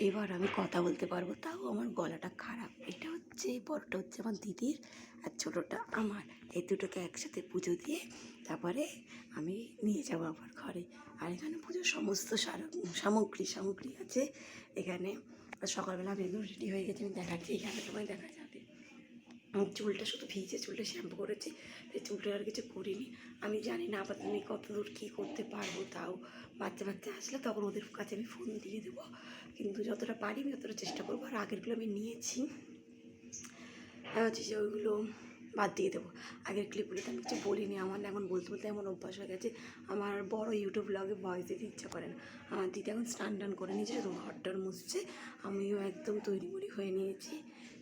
এবার আমি কথা বলতে পারব। তাও আমার গলাটা খারাপ। এটা হচ্ছে বড়টা হচ্ছে আমার দিদির আর ছোটোটা আমার। এই দুটোকে একসাথে পুজো দিয়ে তারপরে আমি নিয়ে যাব আবার ঘরে। আর এখানে পুজোর সমস্ত সামগ্রী সামগ্রী আছে। এখানে সকালবেলা আমি রেডি হয়ে গেছি। আমি দেখাচ্ছি, এখানে তোমায় দেখাচ্ছি। আমার চুলটা শুধু ভিজে চুলটা শ্যাম্পু করেছি সেই চুলটা আর কিছু করিনি। আমি জানি না আপাতত আমি কত দূর কী করতে পারব তাও। বাচ্চা বাচ্চা আসলে তখন ওদের কাছে আমি ফোন দিয়ে দেবো। কিন্তু যতটা পারি আমি ততটা চেষ্টা করব। আর আগেরগুলো আমি নিয়েছি। হচ্ছে যে ওইগুলো বাদ দিয়ে দেবো। আগের ক্লিপগুলোতে আমি কিছু বলিনি। আমার এখন বলতে বলতে এমন অভ্যাস হয়ে গেছে। আমার বড় ইউটিউব ব্লগে ভয়েস দিতে ইচ্ছা করে না। আমার দিদি এখন স্নান টান করে নিয়েছে শুধু ঘরটার মুছছে আমিও একদম তৈরি মুড়ি হয়ে নিয়েছি।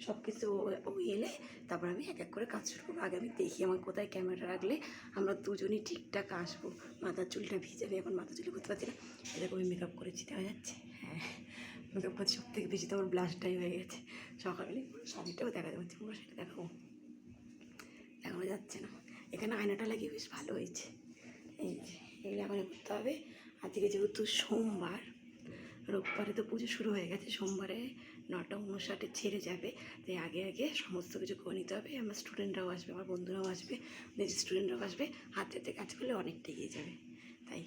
সব কিছু এলে তারপর আমি এক এক করে কাজ শুরু করব। আগে আমি দেখি আমার কোথায় ক্যামেরা রাখলে আমরা দুজনই ঠিকঠাক আসব। মাথার চুলটা ভিজে, আমি এখন মাথা চুলে করতে পারছি না। এরকম আমি মেকআপ করেছি, দেখা যাচ্ছে। হ্যাঁ মেকআপ করছি সব থেকে বেশি তো আমার ব্লাশটাই হয়ে গেছে। সকালে শাড়িটাও দেখা যাচ্ছে, পুরো সেটা দেখাবো দেখানো যাচ্ছে না। এখানে আয়নাটা লাগিয়ে বেশ ভালো হয়েছে। এই যে, এগুলো এখন করতে হবে। আজকে যেহেতু সোমবার রোববারে তো পুজো শুরু হয়ে গেছে সোমবারে নটা উনষাটে ছেড়ে যাবে। তাই আগে আগে সমস্ত কিছু করে নিতে হবে আমার স্টুডেন্টরাও আসবে আমার বন্ধুরাও আসবে নিজের স্টুডেন্টরাও আসবে হাতে হাতে কাজ করলে অনেকটা এগিয়ে যাবে। তাই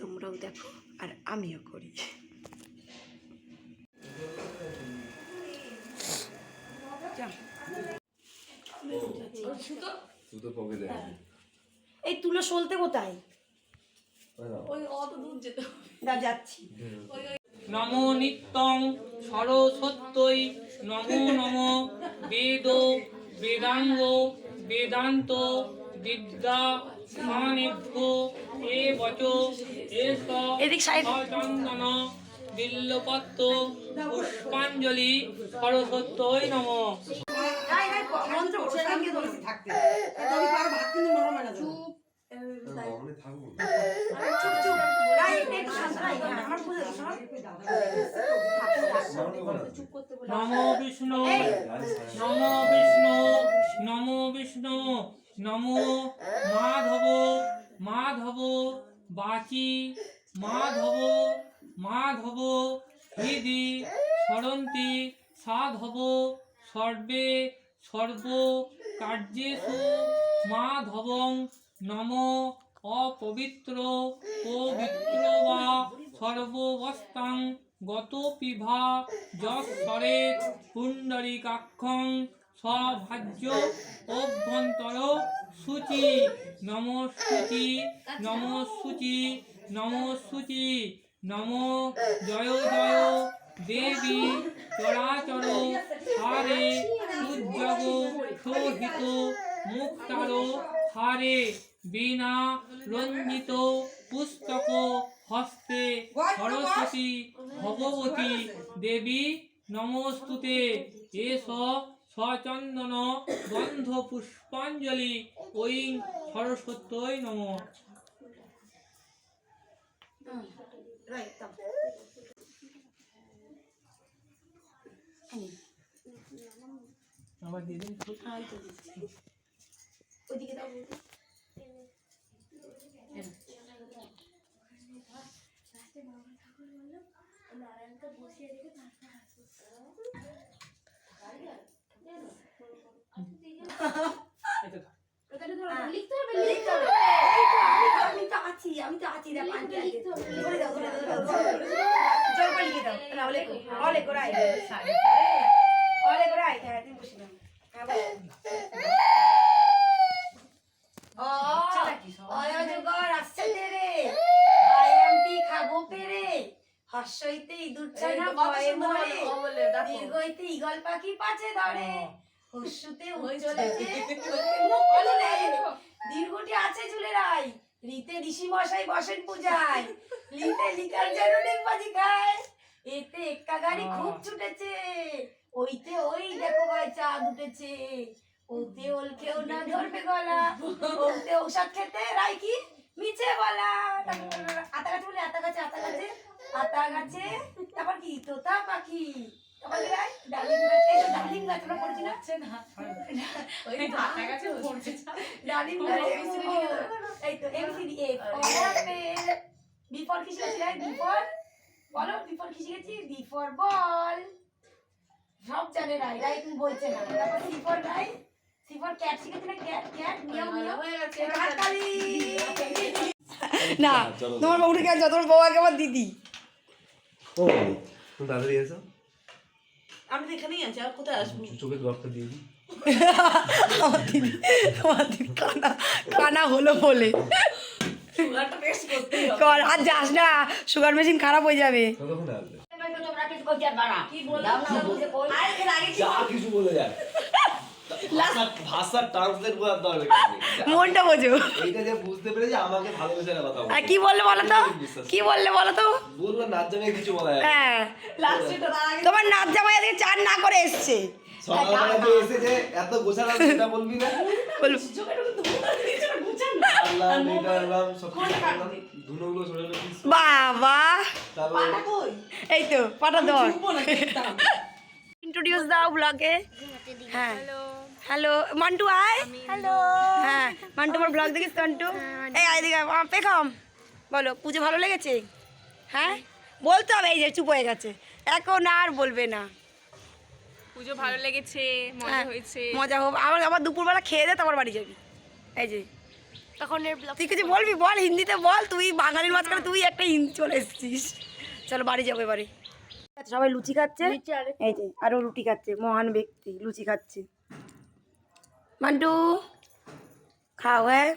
তোমরাও দেখো আর আমিও করি। এই তুলো সলতে কোথায়? যাচ্ছি। নমো নিত্যং সরস্বত্যই নমো নমো বেদ বেদাঙ্গ বেদান্ত বিদ্যা সানিভ্য এ বচ এদিক. চন্দন বিল্লপত্র পুষ্পাঞ্জলি সরস্বত্যই নম। নম বিষ্ণু নম বিষ্ণু নম বিষ্ণু নম মাধব মাধব বাচি মাধব মাধব হৃদি স্মরন্তি সাধব সর্বে সর্ব কার্যেষু মাধবং নম অপবিত্র, পবিত্র বা সর্ববস্তাং গত পিভা যশ্বরে পুণ্ডরিকাক্ষং সভাজ্য অভ্যন্তর সূচি নম সূচি নম সূচি নম জয় জয় দেবী চরাচর হারে সূর্যগ শোভিত মুক্তার হারে বীণা রঞ্জিত পুস্তক হস্তে সরস্বতী ভগবতী দেবী নমস্তুতে এস সচন্দন গন্ধ পুষ্পাঞ্জলি ঐং সরস্বত্যই নম আমার দিদি ওইদিকে দাও আমি তো আছি আমি তো আছি দেখ আন্টি আছে ধরে দাও ধরে দাও ধরে দাও জল করে লিখে দাও না অলে অলে করাই অলে করাই হ্যাঁ তুমি বসে দাও হ্যাঁ বলো অয়জগর আসছে আয়ামটি খাব পেরে হর্ষইতে ইঁদুর ছানা ভয়ে মরে ঈগল পাখি পাচে ধরে। হস্যুতে উজ্জ্বলেতে দীর্ঘটি আছে ঝুলেরাই রিতে ঋষি মশাই বসেন পূজায়। লিতে লিকার যেন ডিগবাজি খায়। এতে এক্কা গাড়ি খুব ছুটেছে। ওইতে ওই দেখো ভাই চাঁদ উঠেছে। ওতে ওল কেউ না ধরবে গলা। ওতে ঔষধ খেতে রাই কি মিছে বলা। আতা গাছে বলে আতা গাছে আতা গাছে আতা গাছে তারপর কি? তোতা পাখি। ডালিম গাছ। পড়ছি না? ডালিম গাছ এই তো এ কি বলো বি ফর কি শিখেছি বি বল সব জানে রাই রাই তুমি বলছে না। তারপর সি ফর রাই সিফর ক্যাট শিখেছি না? Cat cat meow meow. হাততালি। না তোমার বউটা কে যত বউ আগে আমার দিদি। ও তাড়াতাড়ি এসো। আমি তো এখানেই আছি আর কোথায় আসব? চোখে ড্রপটা দিয়ে দিই। আমার দিদি আমার দিদি কানা কানা হলো বলে। কর আর যাস না সুগার মেশিন খারাপ হয়ে যাবে। কি বলে যায় ভাষা ভাষা ট্রান্সলেট করার দরকার মনটা বোঝো। এইটা যে বুঝতে পেরেছি আমাকে ভালোবেসে না কথা আর কি বললে বলো তো? কি বললে বলো তো? বলব নাচ জামাই কিছু বলা যায় না। হ্যাঁ। তোমার নাচ জামাই আজকে চান না করে এসছে। সকালবেলা যে এসে এত গোছানো সেটা বলবি না? বলব। আল্লাহ এটা এলাম সব কিছু করলাম ধুনোগুলো ছোট ছোট পিস বাবা। এই তো পাটা দর ইন্ট্রোডিউস দাও ব্লগে হ্যাঁ। হ্যালো মন্টু আয় হ্যালো হ্যাঁ মন্টু আমার ব্লগ দেখিস মন্টু এই আয় দিকে পেখম। বলো পুজো ভালো লেগেছে? হ্যাঁ? বলতে হবে এই যে চুপ হয়ে গেছে। এখন আর বলবে না। পুজো ভালো লেগেছে মজা হ্যাঁ, হয়েছে। মজা হোক। আবার আবার দুপুরবেলা খেয়ে দে তারপর বাড়ি যাবি। এই যে। তখন তুই কিছু বলবি? বল হিন্দিতে বল তুই বাঙালির মাঝখানে তুই একটা হিন্দি চলে এসেছিস। চলো বাড়ি যাব এবারে। সবাই লুচি খাচ্ছে। এই যে আরও রুটি খাচ্ছে মহান ব্যক্তি লুচি খাচ্ছে। মান্টু খাও হ্যাঁ?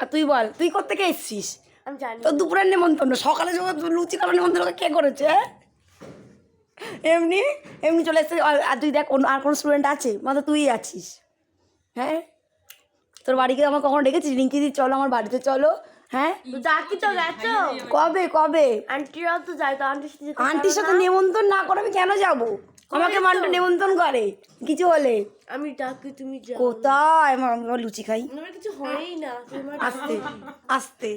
আর তুই বল তুই কোথেকে এসছিস? আমি জানি। তোর দুপুরের নেমন্তন্ন সকালে লুচি খাবার নেমন্তন্ন কে করেছে হ্যাঁ? এমনি এমনি চলে এসছে আর তুই দেখ অন্য আর কোনো স্টুডেন্ট আছে? মানে তুই আছিস হ্যাঁ? তোর বাড়িকে আমার কখনো ডেকেছিস? রিঙ্কি দি চলো আমার বাড়িতে চলো হ্যাঁ? ডাকি তো গেছো কবে কবে? আন্টিরাও তো যায় তো আন্টির সাথে আন্টির সাথে নেমন্তন্ন না করে আমি কেন যাব? আমাকে মান্টু নেমন্তন্ন করে কিছু হলে আমি ডাকি তুমি যাও। কোথায়? লুচি খাই। আমার কিছু হয়ই না আস্তে আস্তে।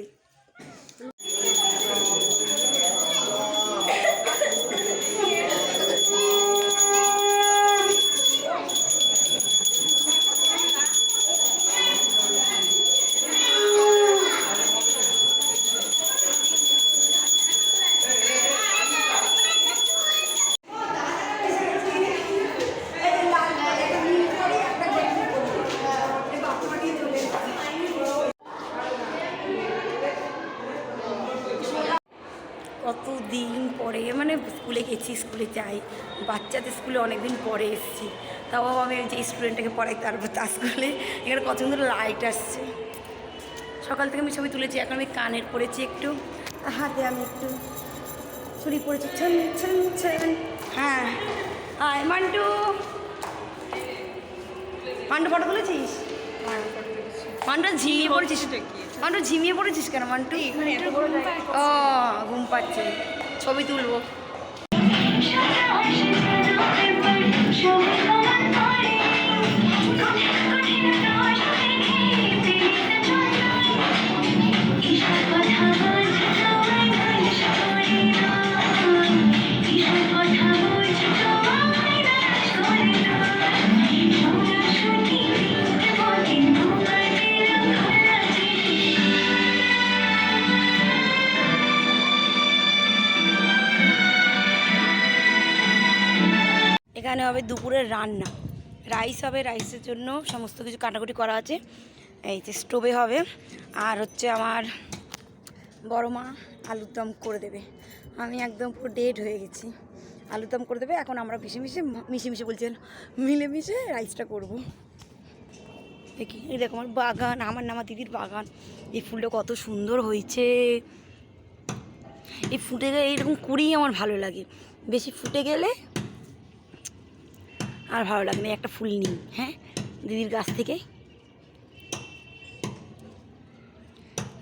কত দিন পরে মানে স্কুলে গেছি স্কুলে যাই। বাচ্চাদের স্কুলে অনেক দিন পরে এসেছি। তাও আমি যে স্টুডেন্টটাকে পড়াই তারপর তার স্কুলে। এখানে কত সুন্দর লাইট আসছে। সকাল থেকে আমি ছবি তুলেছি এখন আমি কানের পরেছি একটু। হাতে আমি একটু চুরি পরেছি। ছন ছন ছন। হ্যাঁ। হাই মান্টু। মান্টু ফটো তুলেছিস? মান্টু ঝিমিয়ে পড়েছিস? মান্টু ঝিমিয়ে পড়েছিস কেন মান্টু? ও ঘুম পাচ্ছে। ছবি তুলবো। দুপুরের রান্না। রাইস হবে, রাইসের জন্য সমস্ত কিছু কাটাকুটি করা আছে। এই যে স্টোভে হবে। আর হচ্ছে আমার বড় মা আলুর দম করে দেবে। আমি একদম পুরো ডেড হয়ে গেছি। আলুর দম করে দেবে, এখন আমরা মিশে মিশে মিশে মিশে বলছেন মিলে মিশে রাইসটা করব। দেখি, এই দেখো আমার বাগান, আমার নামা দিদির বাগান। এই ফুলটা কত সুন্দর হয়েছে। এই ফুটে গেলে, এইরকম কুড়িই আমার ভালো লাগে। বেশি ফুটে গেলে আর ভালো লাগে না একটা ফুল নিই হ্যাঁ? দিদির গাছ থেকে।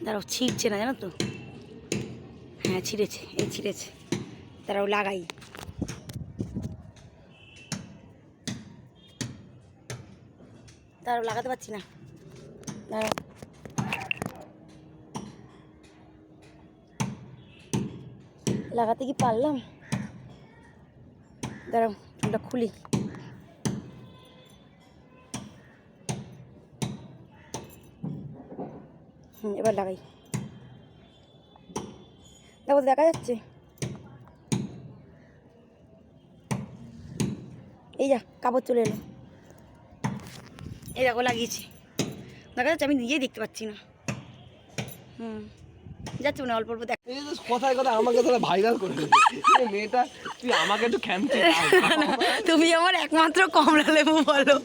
দাঁড়াও, ছিঁড়ছে না, জানো তো? হ্যাঁ ছিঁড়েছে, এই ছিঁড়েছে। দাঁড়াও, লাগাই। দাঁড়াও, লাগাতে পারছি না। দাঁড়াও। লাগাতে কি পারলাম? দাঁড়াও ওটা খুলি। হুম, এবার লাগাই। দেখো, দেখা যাচ্ছে? এই যা, কাপড় চলে এলো। এই দেখো, লাগিয়েছি। দেখা যাচ্ছে, আমি নিজেই দেখতে পাচ্ছি না। হুম, যাচ্ছে মানে অল্প অল্প দেখ এই যে কথায় কথা আমাকে তাহলে ভাইরাল করে দিবি। মেয়েটা তুই আমাকে একটু খ্যামচি তুমি আমার একমাত্র কমলা লেবু বলো।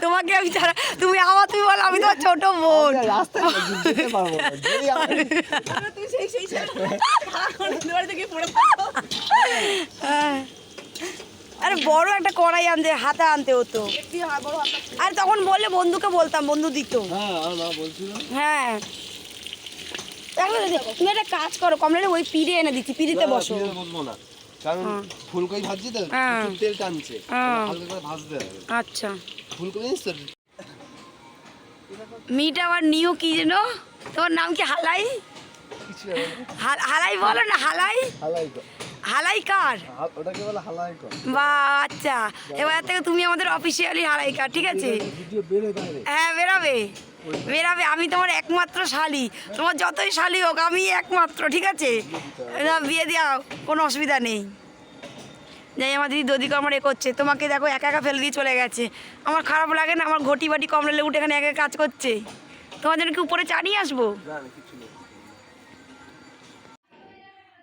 তোমাকে আমি ছাড়া তুমি আমার তুমি বলো আমি তোমার ছোট বোন। রাস্তায় যেতে পারব না। যদি আমি- হ্যাঁ। আরে বড় একটা কড়াই আনতে হাতে আনতে হতো। আর তখন বললে বন্ধুকে বলতাম বন্ধু দিত। হ্যাঁ আর না বলছিল হ্যাঁ দেখো দিদি, তুমি একটা কাজ করো কমলারে ওই পিড়ে এনে দিচ্ছি পিড়িতে বসো। পিড়ে বসবো না। কারণ ফুলকপি ভাজছি তো হ্যাঁ। তেল টানছে। হ্যাঁ। হালকা করে ভাজতে হবে। আচ্ছা। ফুলকপি জানিস তো? মিট আবার নিউ কি যেন? তোমার নাম কি হালাই? হালাই বলো না হালাই? হালাই কর। হালাই কার? ওটাকে বলে হালাই কর। বা আচ্ছা। এবার থেকে তুমি আমাদের অফিসিয়ালি হালাই কার ঠিক আছে? হ্যাঁ বেরাবে। বেরাবে আমি তোমার একমাত্র শালি। তোমার যতই শালি হোক আমি একমাত্র, ঠিক আছে? বিয়ে দেওয়া কোনো অসুবিধা নেই। যাই, আমার দিদি দদিকে আমার এ করছে। তোমাকে দেখো, একা একা ফেলে দিয়ে চলে গেছে। আমার খারাপ লাগে না, আমার ঘটি বাটি কমলে উঠে এখানে একা কাজ করছে। তোমার জন্য কি উপরে চা নিয়ে আসব?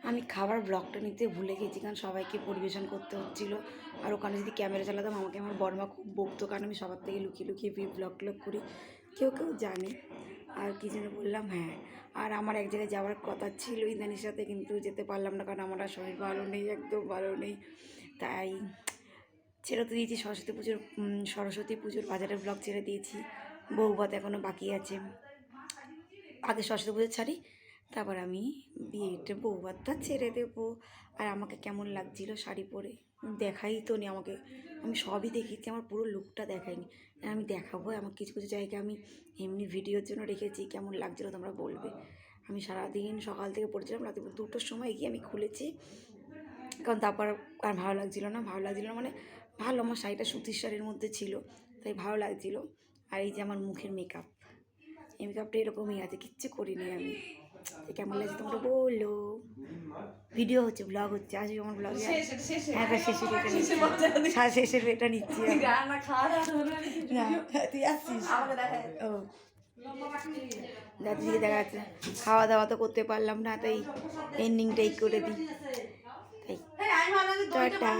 আমি খাবার ব্লগটা নিতে ভুলে গেছি, কারণ সবাইকে পরিবেশন করতে হচ্ছিল। আর ওখানে যদি ক্যামেরা চালাতাম, আমাকে আমার বর্মা খুব বকতো, কারণ আমি সবার থেকে লুকিয়ে লুকিয়ে ব্লগ ট্লগ করি। কেউ কেউ জানে। আর কি যেন বললাম হ্যাঁ। আর আমার এক জায়গায় যাওয়ার কথা ছিল ইন্দানির সাথে, কিন্তু যেতে পারলাম না, কারণ আমার আর শরীর ভালো নেই, একদম ভালো নেই। তাই ছেড়ে তো দিয়েছি, সরস্বতী পুজোর সরস্বতী পুজোর বাজারের ব্লগ ছেড়ে দিয়েছি। বউভাত এখনও বাকি আছে। আগে সরস্বতী পুজো ছাড়ি তারপর আমি বিয়েটা বউভাতটা ছেড়ে দেবো। আর আমাকে কেমন লাগছিল শাড়ি পরে? দেখাই তো নি আমাকে। আমি সবই দেখেছি আমার পুরো লুকটা দেখাইনি আমি দেখাবো আমার কিছু কিছু জায়গা আমি এমনি ভিডিওর জন্য রেখেছি, কেমন লাগছিল তোমরা বলবে। আমি সারাদিন সকাল থেকে পড়েছিলাম, রাতে দুটোর সময় গিয়ে আমি খুলেছি। কারণ তারপর আর ভালো লাগছিল না, ভালো লাগছিল না মানে ভালো, আমার শাড়িটা সুতির শাড়ির মধ্যে ছিল, তাই ভালো লাগছিল। আর এই যে আমার মুখের মেকআপ এই মেকআপটা এরকমই আছে, কিচ্ছু করিনি আমি। তো কেমন লাগছে তোমরা বলল ভিডিও হচ্ছে ব্লগ হচ্ছে আসবে আমার ব্লগে হ্যাঁ তো শেষের এটা নিচ্ছি। হ্যাঁ এটা নিচ্ছি। না তুই আসছিস? ও। দাদিকে দেখা যাচ্ছে। খাওয়া দাওয়া তো করতে পারলাম না তাই এন্ডিংটাই করে দিই। তাই। টাটা।